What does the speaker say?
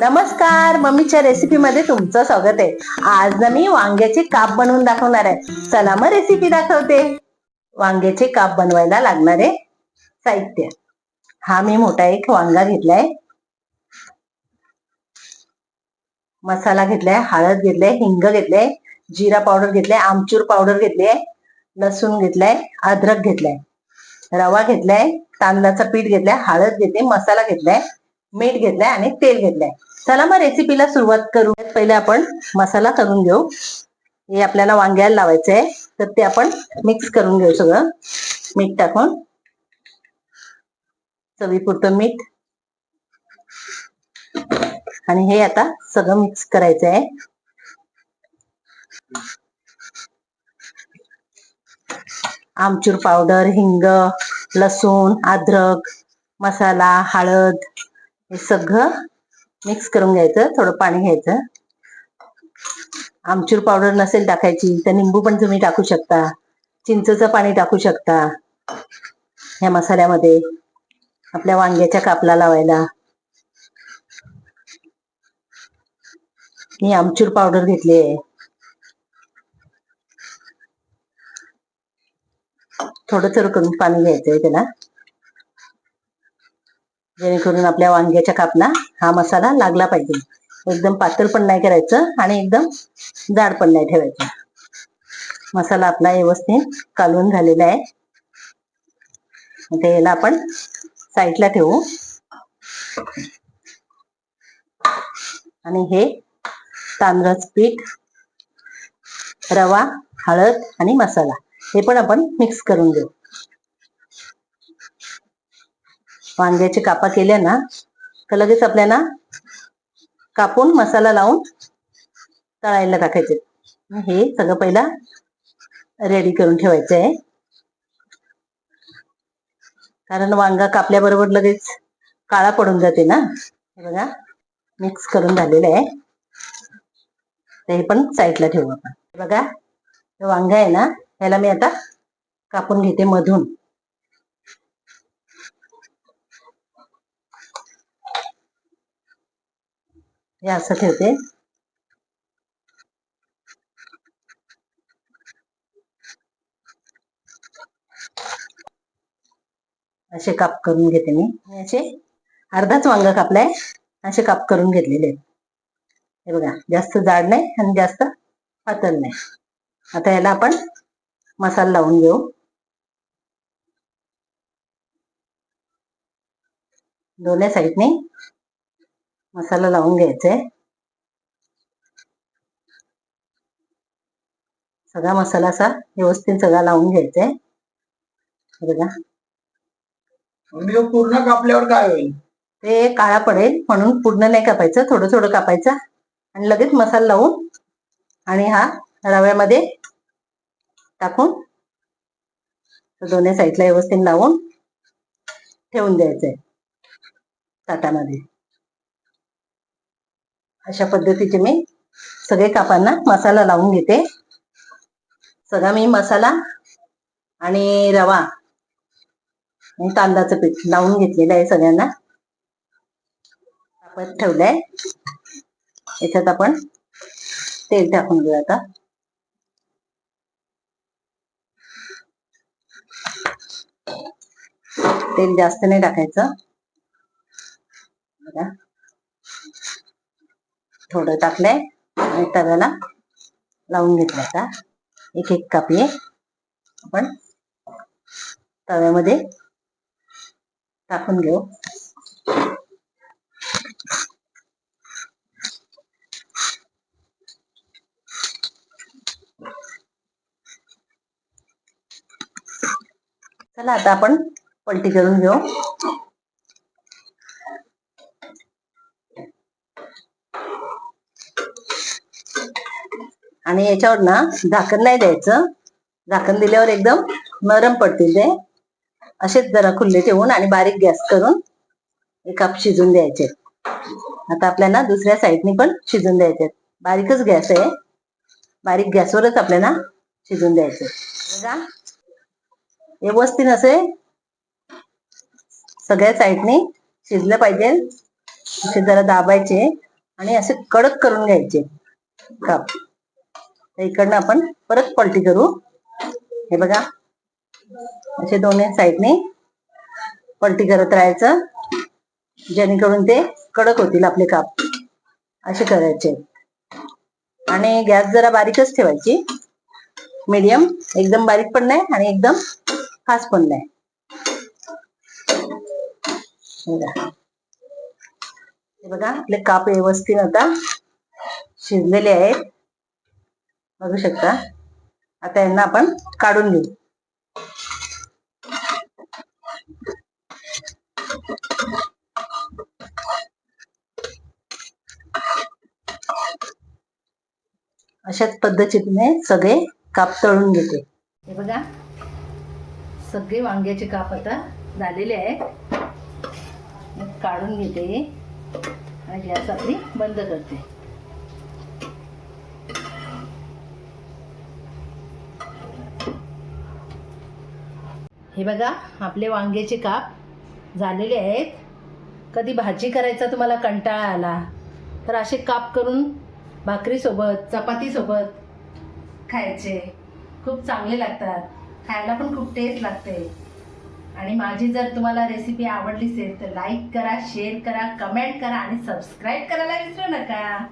नमस्कार मम्मीच्या रेसिपी मध्ये तुमचं स्वागत आहे. आज ना मी वांग्याचे काप बनवून दाखवणार आहे. चला मग रेसिपी दाखवते. वांग्याचे काप बनवायला लागणारे साहित्य. हा मी मोठा एक वांगा घेतलाय. मसाला घेतलाय हळद घेतलाय हिंग घेतलाय जिरा पावडर घेतलाय आमचूर पावडर घेतली आहे लसूण घेतलाय अद्रक घेतलाय. रवा घेतलाय तांदळाचं पीठ घेतलाय हळद घेतली मसाला घेतलाय. मीठ घेतलंय आणि तेल घेतलंय. चला मग रेसिपीला सुरुवात करू. पहिले आपण मसाला करून घेऊ. हे आपल्याला वांग्याला लावायचं आहे तर ते आपण मिक्स करून घेऊ सगळं. मीठ टाकून. चवीपुरतं मीठ. आणि हे आता सगळं मिक्स करायचं आहे आमचूर पावडर हिंग लसूण अद्रक मसाला हळद. हे सगळं मिक्स करून घ्यायचं थोडं पाणी घ्यायचं. आमचूर पावडर नसेल टाकायची तर निंबू पण तुम्ही टाकू शकता. चिंचचं पाणी टाकू शकता. ह्या मसाल्यामध्ये. आपल्या वांग्याच्या कापला लावायला. मी आमचूर पावडर घेतली आहे. थोडं थोडं करून पाणी घ्यायचंय त्याला. जेणेकरून आपल्या वांग्याच्या कापला हा मसाला लागला पाहिजे. एकदम पातळ पण नाही करायचं आणि एकदम जाड पण नाही ठेवायचं. मसाला आपला व्यवस्थित कालवून झालेला आहे. ते याला आपण साईडला ठेवू. आणि हे तांदळाचं पीठ रवा हळद आणि मसाला हे पण आपण मिक्स करून घेऊ. वांग्याचे कापा केल्या ना तर लगेच आपल्याला कापून मसाला लावून तळायला टाकायचे. हे सगळं पहिला रेडी करून ठेवायचं. आहे कारण वांगा कापल्याबरोबर लगेच काळा पडून जाते ना. हे बघा मिक्स करून झालेलं आहे. ते पण साईडला ठेवू आपण. बघा वांगा आहे ना ह्याला मी आता कापून घेते मधून. हे असं ठेवते. असे काप करून घेते मी. असे अर्धाच वांग कापलाय. असे काप करून घेतलेले हे बघा जास्त जाड नाही आणि जास्त पातळ नाही. आता याला आपण मसाला लावून घेऊ. दोन्ही साईडने मसाला लावून घ्यायचा. आहे सगळा मसाला असा व्यवस्थित सगळा लावून घ्यायचा. आहे बघा. पूर्ण कापल्यावर काय होईल? ते काळा पडेल म्हणून पूर्ण नाही कापायचं थोडं थोडं कापायचं. आणि लगेच मसाला लावून आणि हा रव्यामध्ये टाकून दोन्ही साईडला व्यवस्थित लावून ठेवून द्यायचंय ताटामध्ये. अशा पद्धतीचे मी सगळे कापांना मसाला लावून घेते. सगळा मी मसाला आणि रवा आणि तांदळाचं पीठ लावून घेतलेलं आहे सगळ्यांना. कापत ठेवलंय. याच्यात आपण तेल टाकून घेऊ आता. तेल जास्त नाही टाकायचं. बघा. थोडं टाकलंय. आणि तव्याला लावून घेतलं आता एक एक कापी आपण तव्यामध्ये टाकून घेऊ. चला आता आपण पलटी करून घेऊ. आणि याच्यावर ना झाकण नाही द्यायचं. झाकण दिल्यावर एकदम नरम पडतील ते. असेच जरा खुल्ले ठेवून आणि बारीक गॅस करून एक काप शिजून द्यायचे. आता आपल्याला दुसऱ्या साईडने पण शिजून द्यायचे बारीकच गॅस आहे. बारीक गॅसवरच आपल्याला शिजून द्यायचे बघा. व्यवस्थित असे सगळ्या साईडने शिजलं पाहिजे. असे जरा दाबायचे आणि असे कडक करून घ्यायचे काप. तर इकडनं आपण परत पलटी करू. हे बघा. असे दोन्ही साईडने पलटी करत राहायचं. जेणेकरून ते कडक होतील आपले काप. असे करायचे. आणि गॅस जरा बारीकच ठेवायची. मीडियम. एकदम बारीक पण नाही आणि एकदम फास्ट पण नाही. हे बघा. आपले काप व्यवस्थित आता शिजलेले आहेत. बघू शकता. आता यांना आपण काढून घेऊ. अशाच पद्धतीने सगळे काप तळून घेते. हे बघा. सगळे वांग्याचे काप आता झालेले आहेत. काढून घेते आणि गॅस आपली बंद करते. हे बघा आपले वांग्याचे काप झालेले आहेत. कधी भाजी करायचा तुम्हाला कंटाळा आला तर असे काप करून भाकरीसोबत चपातीसोबत खायचे. खूप चांगले लागतात. खायला पण खूप टेस्ट लागते. आणि माझी जर तुम्हाला रेसिपी आवडली असेल तर लाईक करा शेअर करा कमेंट करा आणि सबस्क्राईब करायला विसरू नका.